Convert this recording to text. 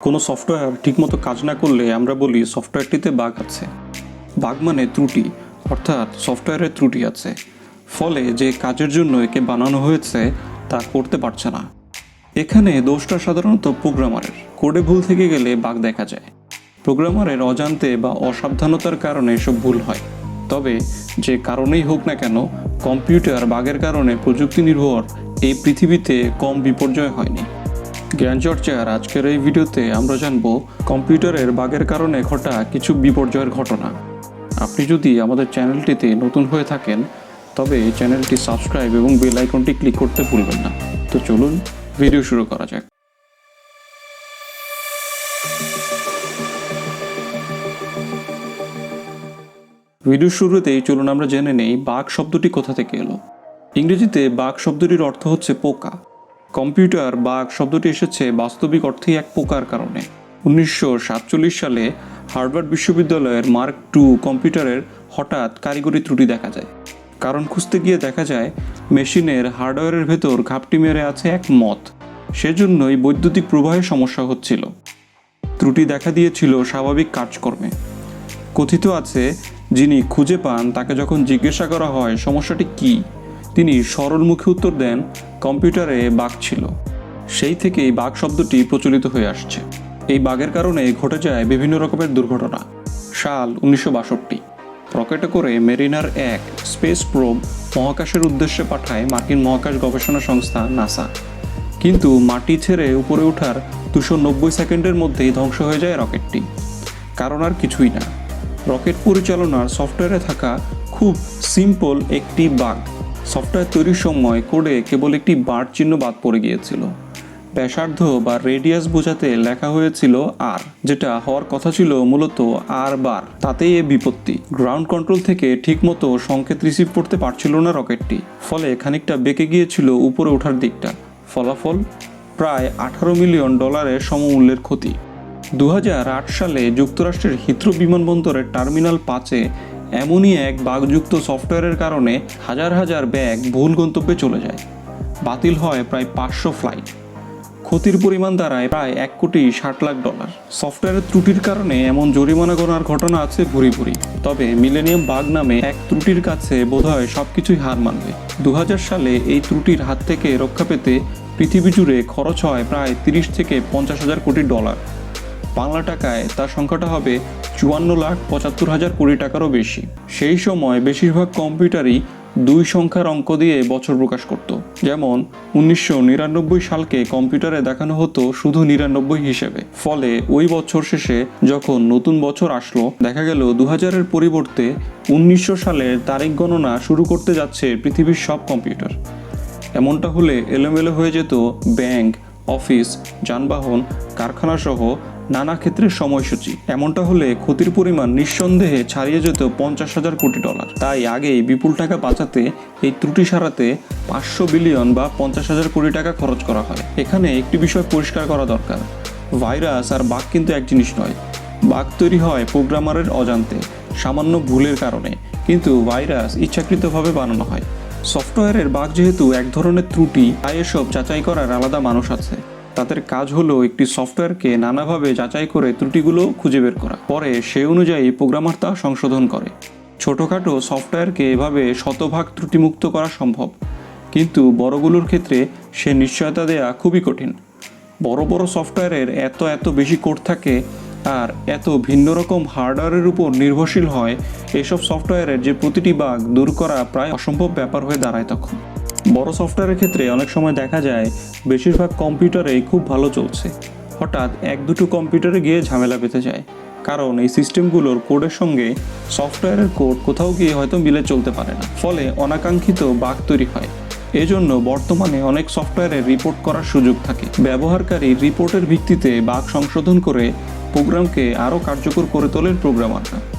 কোনো সফটওয়্যার ঠিকমতো কাজ না করলে আমরা বলি সফটওয়্যারটিতে বাগ আছে। বাগ মানে ত্রুটি, অর্থাৎ সফটওয়্যারের ত্রুটি আছে। ফলে যে কাজের জন্য একে বানানো হয়েছে, তা করতে পারছে না। এখানে দোষটা সাধারণত প্রোগ্রামারের কোডে ভুল থেকে গেলে বাগ দেখা যায়। প্রোগ্রামারের অজান্তে বা অসাবধানতার কারণে এসব ভুল হয়। তবে যে কারণেই হোক না কেন কম্পিউটার বাগের কারণে প্রযুক্তি নির্ভর এই পৃথিবীতে কম বিপর্যয় হয়নি। জ্ঞান চর্চার আজকের এই ভিডিওতে আমরা জানব কম্পিউটারের বাগের কারণে ঘটা কিছু বিপর্যয়ের ঘটনা। আপনি যদি আমাদের চ্যানেলটিতে নতুন হয়ে থাকেন, তবে চ্যানেলটি সাবস্ক্রাইব এবং বেল আইকনটি ক্লিক করতে ভুলবেন না। তো চলুন ভিডিও শুরু করা যাক। ভিডিও শুরুতেই চলুন আমরা জেনে নেই বাঘ শব্দটি কোথা থেকে এলো। ইংরেজিতে বাঘ শব্দটির অর্থ হচ্ছে পোকা। কম্পিউটার বাঘ শব্দটি এসেছে বাস্তবিক অর্থেই এক পোকার কারণে। উনিশশো সাতচল্লিশ সালে হার্ভার্ড বিশ্ববিদ্যালয়ের মার্ক টু কম্পিউটারের হঠাৎ কারিগরি ত্রুটি দেখা যায়। কারণ খুঁজতে গিয়ে দেখা যায়, মেশিনের হার্ডওয়্যারের ভেতর ঘাপটি মেরে আছে এক মত সেজন্যই বৈদ্যুতিক প্রবাহে সমস্যা হচ্ছিল। ত্রুটি দেখা দিয়েছিল স্বাভাবিক কাজকর্মে। কথিত আছে, যিনি খুঁজে পান তাকে যখন জিজ্ঞাসা করা হয়, সমস্যাটি কি? তিনি সরলমুখী উত্তর দেন, কম্পিউটারে বাঘ ছিল। সেই থেকেই বাঘ শব্দটি প্রচলিত হয়ে আসছে। এই বাঘের কারণে ঘটে যায় বিভিন্ন রকমের দুর্ঘটনা। সাল উনিশশো বাষট্টি। রকেটে করে মেরিনার এক স্পেস প্রোব মহাকাশের উদ্দেশ্যে পাঠায় মার্কিন মহাকাশ গবেষণা সংস্থা নাসা। কিন্তু মাটি ছেড়ে উপরে ওঠার দুশো নব্বই সেকেন্ডের মধ্যেই ধ্বংস হয়ে যায় রকেটটি। কারণ আর কিছুই না। রকেট পরিচালনার সফটওয়্যারে থাকা খুব সিম্পল একটি বাগ সফটওয়্যার তৈরির সময় কোডে কেবল একটি বার চিহ্ন বাদ পড়ে গিয়েছিল। ব্যাসার্ধ বা রেডিয়াস বোঝাতে লেখা হয়েছিল আর যেটা হওয়ার কথা ছিল মূলত আর বার। তাতেই এ বিপত্তি। গ্রাউন্ড কন্ট্রোল থেকে ঠিকমতো সংকেত রিসিভ করতে পারছিল না রকেটটি, ফলে খানিকটা বেঁকে গিয়েছিল উপরে ওঠার দিকটা। ফলাফল? প্রায় আঠারো মিলিয়ন ডলারের সমমূল্যের ক্ষতি। দু হাজার আট সালে যুক্তরাষ্ট্রের হিথ্রো বিমানবন্দরের টার্মিনাল পাঁচে এমনই এক বাগযুক্ত সফটওয়্যারের কারণে হাজার হাজার ব্যাগ ভুল গন্তব্যে চলে যায়। বাতিল হয় প্রায় পাঁচশো ফ্লাইট। ক্ষতির পরিমাণ দাঁড়ায় প্রায় এক কোটি ষাট লাখ ডলার। সফটওয়্যারের ত্রুটির কারণে এমন জরিমানা গণার ঘটনা আছে ভুরি ভুরি। তবে মিলেনিয়াম বাগ নামে এক ত্রুটির কাছে বোধহয় সব কিছুই হার মানবে। দু হাজার সালে এই ত্রুটির হাত থেকে রক্ষা পেতে পৃথিবী জুড়ে খরচ হয় প্রায় তিরিশ থেকে পঞ্চাশ হাজার কোটি ডলার। বাংলা টাকায় তার সংখ্যাটা হবে চুয়ান্ন লাখ পঁচাত্তর হাজার কোটি টাকারও বেশি। সেই সময় বেশিরভাগ কম্পিউটারই দুই সংখ্যার অঙ্ক দিয়ে বছর প্রকাশ করত। যেমন, উনিশশো নিরানব্বই সালকে কম্পিউটারে দেখানো হতো শুধু নিরানব্বই হিসেবে। ফলে ওই বছর শেষে যখন নতুন বছর আসলো, দেখা গেল দু হাজারের পরিবর্তে উনিশশো সালের তারিখ গণনা শুরু করতে যাচ্ছে পৃথিবীর সব কম্পিউটার। এমনটা হলে এলোমেলো হয়ে যেত ব্যাংক, অফিস, যানবাহন কারখানা সহ নানা ক্ষেত্রে সময়সূচি। এমনটা হলে ক্ষতির পরিমাণ নিঃসন্দেহে ছাড়িয়ে যেত পঞ্চাশ হাজার কোটি ডলার। তাই আগেই বিপুল টাকা বাঁচাতে এই ত্রুটি সারাতে পাঁচশো বিলিয়ন বা পঞ্চাশ হাজার কোটি টাকা খরচ করা হয়। এখানে একটি বিষয় পরিষ্কার করা দরকার। ভাইরাস আর বাঘ কিন্তু এক জিনিস নয়। বাঘ তৈরি হয় প্রোগ্রামারের অজান্তে, সামান্য ভুলের কারণে। কিন্তু ভাইরাস ইচ্ছাকৃতভাবে বানানো হয়। সফটওয়্যারের বাঘ যেহেতু এক ধরনের ত্রুটি, তাই এসব যাচাই করার আলাদা মানুষ আছে। তাদের কাজ হলো একটি সফটওয়্যারকে নানাভাবে যাচাই করে ত্রুটিগুলো খুঁজে বের করা। পরে সেই অনুযায়ী প্রোগ্রামার তা সংশোধন করে। ছোটোখাটো সফটওয়্যারকে এভাবে শতভাগ ত্রুটিমুক্ত করা সম্ভব। কিন্তু বড়গুলোর ক্ষেত্রে সে নিশ্চয়তা দেয়া খুবই কঠিন। বড় বড় সফটওয়্যারের এত এত বেশি কোড থাকে আর এত ভিন্ন রকম হার্ডওয়্যারের উপর নির্ভরশীল হয়, এসব সফটওয়্যারের যে প্রতিটি বাগ দূর করা প্রায় অসম্ভব ব্যাপার হয়ে দাঁড়ায় তখন। বড় সফটওয়্যারের ক্ষেত্রে অনেক সময় দেখা যায়, বেশিরভাগ কম্পিউটারেই খুব ভালো চলছে। হঠাৎ এক দুটো কম্পিউটারে গিয়ে ঝামেলা পেতে যায়। কারণ এই সিস্টেমগুলোর কোডের সঙ্গে সফটওয়্যারের কোড কোথাও গিয়ে হয়তো মিলে চলতে পারে না। ফলে অনাকাঙ্ক্ষিত বাগ তৈরি হয়। এজন্য বর্তমানে অনেক সফটওয়্যারে রিপোর্ট করার সুযোগ থাকে। ব্যবহারকারী রিপোর্টের ভিত্তিতে বাগ সংশোধন করে প্রোগ্রামকে আরও কার্যকর করে তোলেন প্রোগ্রামাররা